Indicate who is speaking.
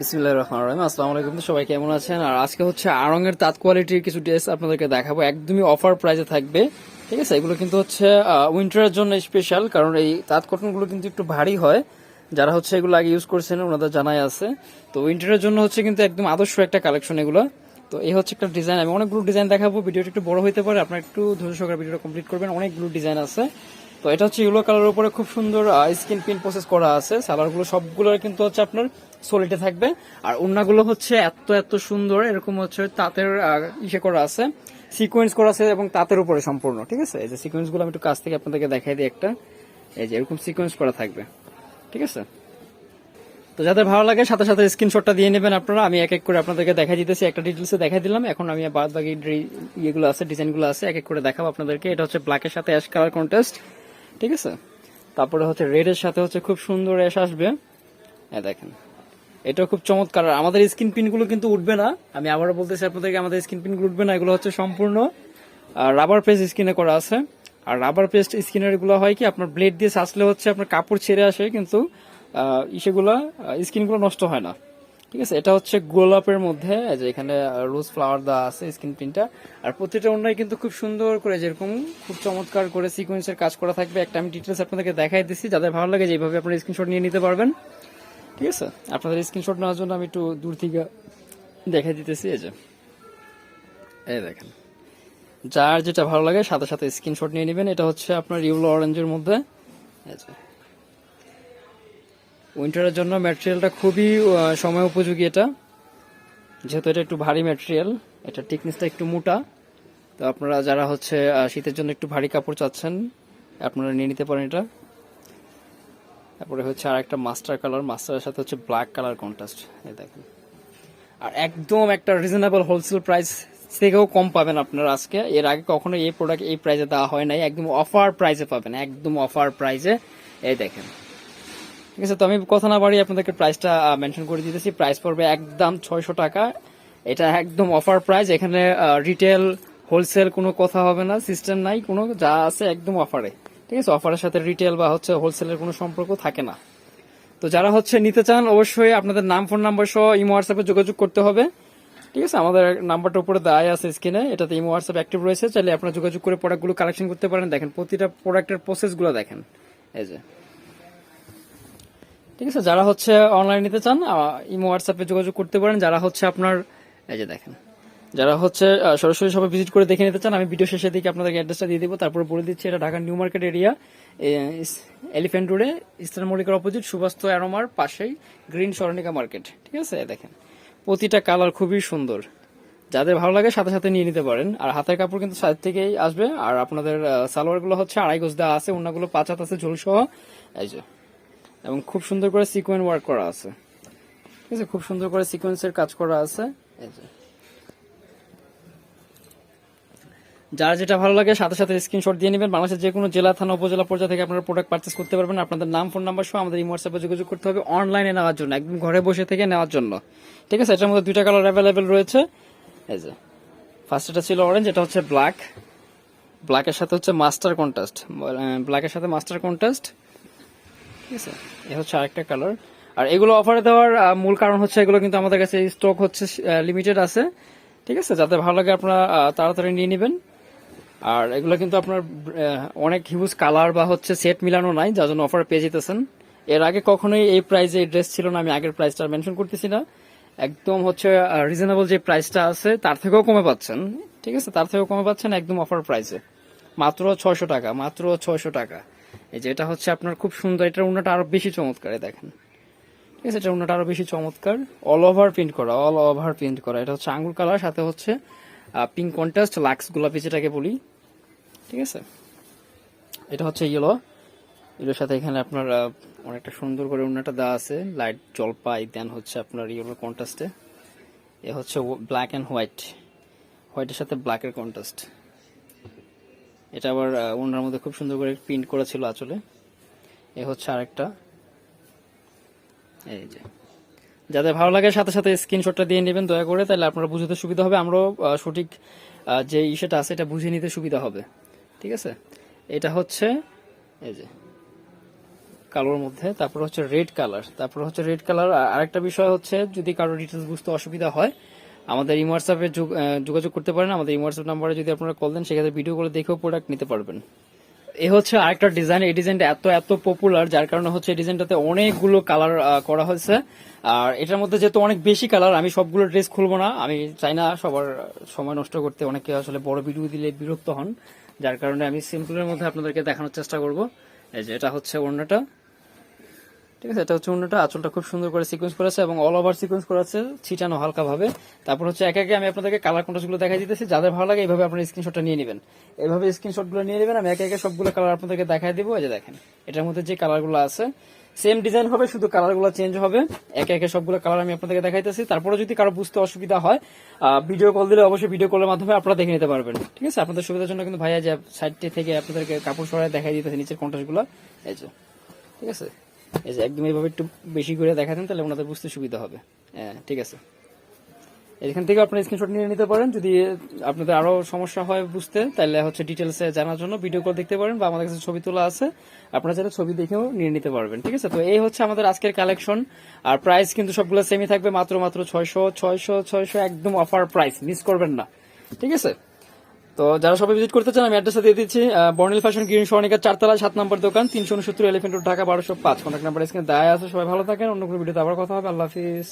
Speaker 1: বিসমিল্লাহির রহমানির রহিম। আসসালামু আলাইকুম, তো সবাই কেমন আছেন? আর আজকে হচ্ছে আড়ংয়ের তাঁত কোয়ালিটির কিছু ড্রেস আপনাদেরকে দেখাবো। একদমই অফার থাকবে, ঠিক আছে? এগুলো কিন্তু হচ্ছে উইন্টারের জন্য স্পেশাল কারণ এই তাঁত কটনগুলো কিন্তু একটু ভারী হয়। যারা হচ্ছে এগুলো আগে ইউজ করছেন, ওনাদের জানাই আছে। তো উইন্টারের জন্য হচ্ছে কিন্তু একদম আদর্শ একটা কালেকশন এগুলো। তো এই হচ্ছে একটা ডিজাইন আমি অনেকগুলো ডিজাইন দেখাবো। ভিডিওটা একটু বড় হতে পারে, আপনার একটু ধৈর্য সহকারে ভিডিওটা কমপ্লিট করবেন। অনেকগুলো ডিজাইন আছে। তো এটা হচ্ছে ইউলো কালারের উপরে খুব সুন্দর স্কিন পিন প্রসেস করা আছে। সালোয়ারগুলো সবগুলো কিন্তু হচ্ছে আপনার সলিডে থাকবে। আর ওড়নাগুলো হচ্ছে এত এত সুন্দর, এরকম হচ্ছে তাঁতের ইসে করা আছে। সিকোয়েন্স করা আছে এবং তাঁতের উপরে সম্পূর্ণ, ঠিক আছে? এই যে সিকোয়েন্সগুলো আমি একটু কাছ থেকে আপনাদেরকে দেখাই দিই একটা। এই যে এরকম সিকোয়েন্স করা থাকবে, ঠিক আছে? তো যাদের ভালো লাগে, সাথে সাথে স্ক্রিনশটটা দিয়ে নেবেন আপনারা। আমি এক এক করে আপনাদেরকে দেখাই দিতেছি। একটা ডিটেলসে দেখাই দিলাম। এখন আমি বাদ বাকি ইয়েগুলো আছে ডিজাইনগুলো আছে, এক এক করে দেখাবো আপনাদেরকে। এটা হচ্ছে ব্ল্যাকের সাথে অ্যাশ কালার কন্টেস্ট ঠিক আছে? তারপরে হচ্ছে রেডের সাথে হচ্ছে খুব সুন্দর অ্যাশ আসবে। হ্যাঁ দেখেন। এটা খুব চমৎকার। আমাদের স্কিন পিনগুলো কিন্তু উঠবে না। আমি আবারও বলতেছি আপনাদেরকে আমাদের স্কিন পিনগুলো উঠবে না এগুলো হচ্ছে সম্পূর্ণ রাবার পেস্ট স্কিনে করা আছে। আর রাবার পেস্ট স্কিনেরগুলো হয় কি আপনার ব্লেড দিয়ে সাজলে হচ্ছে আপনার কাপড় ছেড়ে আসে কিন্তু আহ, ইসেগুলা স্কিনগুলো নষ্ট হয় না। ঠিক আছে, এটা হচ্ছে গোলাপের মধ্যে যে এখানে রোজ ফ্লাওয়ার দেওয়া আছে স্ক্রিন প্রিন্টটা আর প্রতিটা অন্যায় কিন্তু খুব সুন্দর করে, যেরকম খুব চমৎকার করে সিকোয়েন্সের কাজ করা থাকবে। একটা আমি ডিটেলস আপনাদেরকে দেখাই দিচ্ছি যাদের ভালো লাগে যেভাবে আপনারা স্ক্রিনশট নিয়ে নিতে পারবেন। ঠিক আছে? আপনাদের স্ক্রিনশট নেওয়ার জন্য আমি একটু দূর থেকে দেখাই দিতেছি, এই যে। এই দেখেন। যার যেটা ভালো লাগে, সাথে সাথে স্ক্রিনশট নিয়ে নেবেন। এটা হচ্ছে আপনার ইউলো অরেঞ্জের মধ্যে। এই যে। উইন্টারের জন্য ম্যাটেরিয়ালটা খুবই সময় উপযোগী এটা। যেহেতু এটা একটু ভারী ম্যাটেরিয়াল এটা টিকনেসটা একটু মোটা। তো আপনারা যারা হচ্ছে শীতের জন্য একটু ভারী কাপড় চাচ্ছেন, আপনারা নিয়ে নিতে পারেন এটা। তারপরে হচ্ছে আর একটা মাস্টার কালার মাস্টারের সাথে হচ্ছে ব্ল্যাক কালার কন্ট্রাস্ট এই দেখেন। আর একদম একটা রিজনেবল হোলসেল প্রাইস থেকেও কম পাবেন আপনারা আজকে। এর আগে কখনো এই প্রোডাক্ট এই প্রাইসে দেওয়া হয় নাই, একদম অফার প্রাইসে পাবেন, একদম অফার প্রাইসে এই দেখেন। ঠিক আছে, তো আমি কথা না বাড়ি আপনাদেরকে প্রাইসটা মেনশন করে দিতেছি। প্রাইস পড়বে একদম ছয়শো টাকা। এটা একদম অফার প্রাইস এখানে রিটেল হোলসেল কোনো কথা হবে না সিস্টেম নাই, কোনো যা আছে একদম অফারে ঠিক আছে অফারের সাথে রিটেল বা হচ্ছে হোলসেলের কোনো সম্পর্ক থাকে না। তো যারা হচ্ছে নিতে চান, অবশ্যই আপনাদের নাম ফোন নাম্বার সহ ইমো হোয়াটসঅ্যাপে যোগাযোগ করতে হবে। ঠিক আছে, আমাদের নাম্বারটা উপরে দেওয়া আছে স্ক্রিনে এটাতে ইমো হোয়াটসঅ্যাপ অ্যাক্টিভ রয়েছে। চাইলে আপনারা যোগাযোগ করে প্রোডাক্টগুলো কালেকশন করতে পারেন। দেখেন, প্রতিটা প্রোডাক্টের প্রসেসগুলো দেখেন। এই যে। ঠিক আছে, যারা হচ্ছে অনলাইন নিতে চান ইমো হোয়াটসঅ্যাপে যোগাযোগ করতে পারেন। যারা হচ্ছে আপনার, এই যে দেখেন, যারা হচ্ছে সরাসরি সবাই ভিজিট করে দেখে নিতে চান, আমি ভিডিও শেষে দিকে আপনাদেরকে অ্যাড্রেসটা দিয়ে দেবো। তারপরে বলে দিচ্ছি, এটা Dhaka new market area elephant রোডে ইস্টার্ন মল্লিকার অপোজিট সুবাস্ত অ্যারোমার পাশেই গ্রিন স্মরণিকা মার্কেট ঠিক আছে দেখেন। প্রতিটা কালার খুবই সুন্দর। যাদের ভালো লাগে, সাথে সাথে নিয়ে নিতে পারেন। আর হাতের কাপড় কিন্তু সাইড থেকেই আসবে। আর আপনাদের সালোয়ারগুলো হচ্ছে আড়াই গোজ দেওয়া আছে অন্যগুলো পাঁচ হাত আছে ঝোল সহ এই যে এবং খুব সুন্দর করে সিকোয়েন্স ওয়ার্ক করা আছে। ঠিক আছে? খুব সুন্দর করে সিকোয়েন্সের কাজ করা আছে। এই যে। যার যেটা ভালো লাগে সাথে সাথে স্ক্রিনশট দিয়ে নেবেন। বাংলাদেশের যে কোনো জেলা থানা উপজেলা পর্যায়ে থেকে আপনারা প্রোডাক্ট পারচেস করতে পারবেন। আপনাদের নাম ফোন নাম্বার সহ আমাদের এই হোয়াটসঅ্যাপে যোগাযোগ করতে হবে অনলাইনে নেওয়ার জন্য একদম ঘরে বসে থেকে নেওয়ার জন্য। ঠিক আছে? এটার মধ্যে দুইটা কালার অ্যাভেলেবেল রয়েছে। এই যে। ফার্স্ট এটা ছিল অরেঞ্জ এটা হচ্ছে ব্ল্যাক ব্ল্যাকের সাথে হচ্ছে মাস্টার কন্ট্রাস্ট ব্ল্যাকের সাথে মাস্টার কন্ট্রাস্ট ঠিক আছে? এ হচ্ছে আরেকটা কালার আর এগুলো অফারে দেওয়ার মূল কারণ হচ্ছে এগুলো কিন্তু আমাদের কাছে স্টক হচ্ছে লিমিটেড আছে। ঠিক আছে? যাতে ভালো লাগে আপনারা তাড়াতাড়ি নিয়ে নেবেন। আর এগুলো কিন্তু আপনার অনেক হিউজ কালার বা হচ্ছে সেট মিলানো নাই, যার জন্য অফার পেয়ে যেতেছেন। এর আগে কখনোই এই প্রাইসে ড্রেস ছিল না, আমি আগের প্রাইসটা মেনশন করতেছি না। একদম হচ্ছে রিজনেবল যে প্রাইসটা আছে, তার থেকেও কমে পাচ্ছেন। ঠিক আছে? তার থেকেও কমে পাচ্ছেন একদম অফার প্রাইসে মাত্র ছয়শো টাকা, মাত্র ছয়শো টাকা। এই যে এটা হচ্ছে আপনার খুব সুন্দর, এটার উন্নটা আরও বেশি চমৎকার দেখেন। ঠিক আছে এটা উন্নটা আরও বেশি চমৎকার। অল ওভার প্রিন্ট করা অল ওভার প্রিন্ট করা। এটা হচ্ছে আঙ্গুর কালার, সাথে হচ্ছে পিঙ্ক কন্ট্রাস্ট লাক্স গোলাপি যেটাকে বলি। ঠিক আছে? এটা হচ্ছে ইয়েলো এগুলোর সাথে এখানে আপনার অনেকটা সুন্দর করে উন্নটা দেওয়া আছে। লাইট জলপাই দেন হচ্ছে আপনার ইয়েলো কন্ট্রাস্টে এ। হচ্ছে ব্ল্যাক অ্যান্ড হোয়াইট হোয়াইটের সাথে ব্ল্যাকের কন্ট্রাস্ট এটা আবার ওনার মধ্যে খুব সুন্দর করে প্রিন্ট করা ছিল আসলে এ হচ্ছে আরেকটা। এই যে। যাদের ভালো লাগে, সাথে সাথে স্ক্রিনশটটা দিয়ে নেবেন, দয়া করে। তাহলে আপনারা বুঝতে সুবিধা হবে। আমরাও সঠিক যে ইসেটা আছে, এটা বুঝে নিতে সুবিধা হবে। ঠিক আছে? এটা হচ্ছে, এই যে, কালোর মধ্যে। তারপর হচ্ছে রেড কালার তারপর হচ্ছে রেড কালার আরেকটা বিষয় হচ্ছে, যদি কারও ডিটেলস বুঝতে অসুবিধা হয় আমাদের ইম হোয়াটসঅ্যাপে যোগাযোগ করতে পারেন। আমাদের ইম হোয়াটসঅ্যাপ নাম্বারে যদি আপনারা কল দেন, সেক্ষেত্রে ভিডিও করে দেখেও প্রোডাক্ট নিতে পারবেন। এ হচ্ছে আরেকটা ডিজাইন এই ডিজাইনটা এত এত পপুলার যার কারণে হচ্ছে এই ডিজাইনটাতে অনেকগুলো কালার করা হয়েছে। আর এটার মধ্যে যেহেতু অনেক বেশি কালার আমি সবগুলো ড্রেস খুলবো না। আমি চাই না সবার সময় নষ্ট করতে অনেকে আসলে বড় ভিডিও দিলে বিরক্ত হন। যার কারণে আমি সিম্পলের মধ্যে আপনাদেরকে দেখানোর চেষ্টা করব। এই যে এটা হচ্ছে ওড়নাটা। ঠিক আছে, এটা হচ্ছে অন্যটা। আঁচলটা খুব সুন্দর করে সিকোয়েন্স করেছে এবং অল ওভার সিকোয়েন্স করেছে, ছিটানো হালকা ভাবে তারপর হচ্ছে একে একে আমি আপনাদেরকে কালার কন্ট্রাস্টগুলো দেখাই দিতেছি। যাদের ভালো লাগে এইভাবে আপনার স্ক্রিনশটটা নিয়ে নেবেন। এইভাবে স্ক্রিনশটগুলো নিয়ে নেবেন, আমি একে একে সবগুলো কালার আপনাদেরকে দেখাই দিব। এই যে দেখেন, এটার মধ্যে যে কালারগুলো আছে সেম ডিজাইন হবে, শুধু কালারগুলো চেঞ্জ হবে। একে একে সবগুলো কালার আমি আপনাদেরকে দেখাইতেছি। তারপরে যদি কারও বুঝতে অসুবিধা হয় ভিডিও কল দিলে অবশ্যই ভিডিও কলের মাধ্যমে আপনারা দেখে নিতে পারবেন। ঠিক আছে, আপনাদের সুবিধার জন্য কিন্তু ভাইয়া যে সাইডটি থেকে আপনাদেরকে কাপড় সরাই দেখাই দিতেছে, নিচের কন্ট্রাস্টগুলো এই যে, ঠিক আছে? এই যে একদম এইভাবে একটু বেশি করে দেখাতেন, তাহলে ওনাদের বুঝতে সুবিধা হবে। হ্যাঁ ঠিক আছে। এখান থেকে আপনার স্ক্রিনশট নিয়ে নিতে পারেন, যদি আপনাদের আরও সমস্যা হয় বুঝতে, তাহলে হচ্ছে ডিটেলসে জানার জন্য ভিডিও কল দেখতে পারেন বা আমাদের কাছে ছবি তোলা আছে। আপনারা চাইলে ছবি দেখেও নিয়ে নিতে পারবেন, ঠিক আছে? তো এই হচ্ছে আমাদের আজকের কালেকশন আর প্রাইস কিন্তু সবগুলো সেমই থাকবে, মাত্র মাত্র ছয়শো ছয়শো ছয়শো, একদম অফার প্রাইস মিস করবেন না, ঠিক আছে? তো যারা সবাই ভিজিট করতে চান, আমি অ্যাড্রেসটা দিয়ে দিচ্ছি। বর্নিল ফ্যাশন গ্রিন সরণিকা চারতলা সাত নম্বর দোকান, তিনশো উনসত্তর এলিফেন্ট রোড ঢাকা বারোশো পাঁচ। কন্ট্যাক্ট নাম্বার স্ক্রিনে দায় আছে, সবাই ভালো থাকেন, অন্য কোনো ভিডিওতে আবার কথা হবে। আল্লাহ হাফিজ।